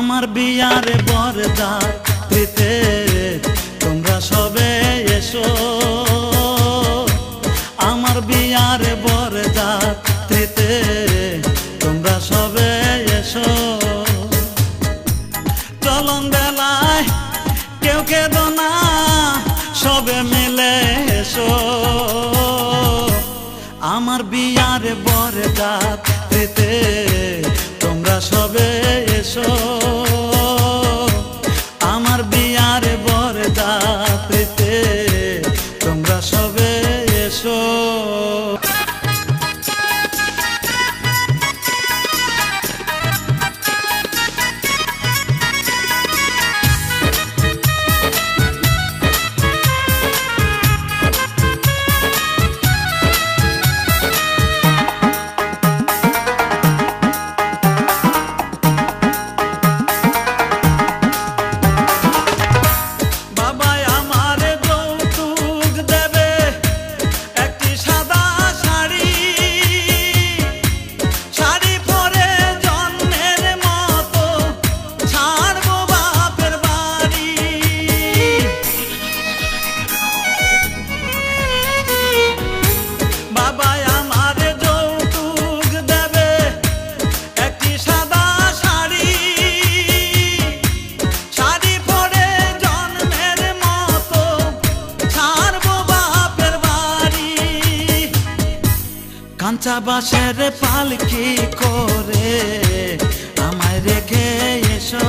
বিয়ার বরদাত্রীতে তোমরা সবে এসো। আমার বিয়ার বরদাত্রীতে তোমরা সবে এসো। চলন বেলায় কেউ কেদো না, সবে মিলে এসো। আমার বিয়ার বরদাত্রীতে তোমরা সবে এসো। apreté কাঁচা বাসের পালকি করে? আমায় রেখে এসো।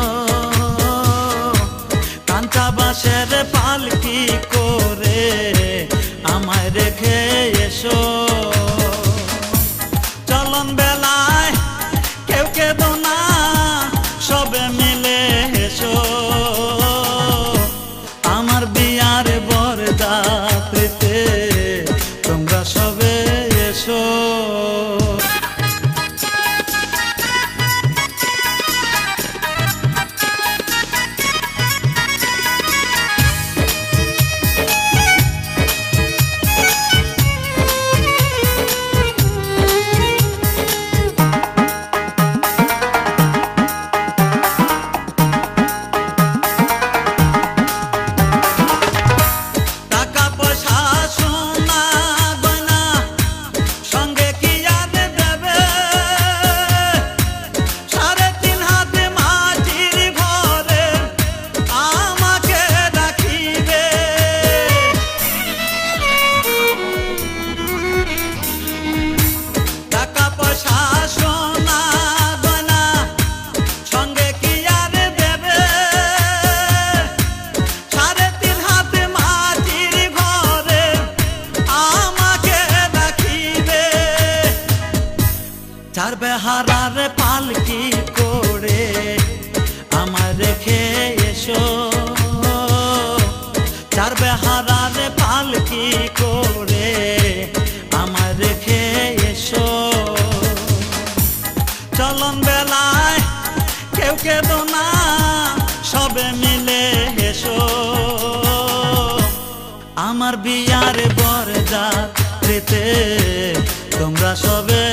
কাঁচা বাসের পালকি করে? আমায় রেখে এসো। এসো চার বেহারার পালকি করে আমার রেখে এসো। চার বেহারার পালকি করে আমার রেখে এসো। চলন বেলায় কেউ কেদো না, সবে মিলে এসো। আমার বিয়ার বরযাত্রীতে তোমরা সবে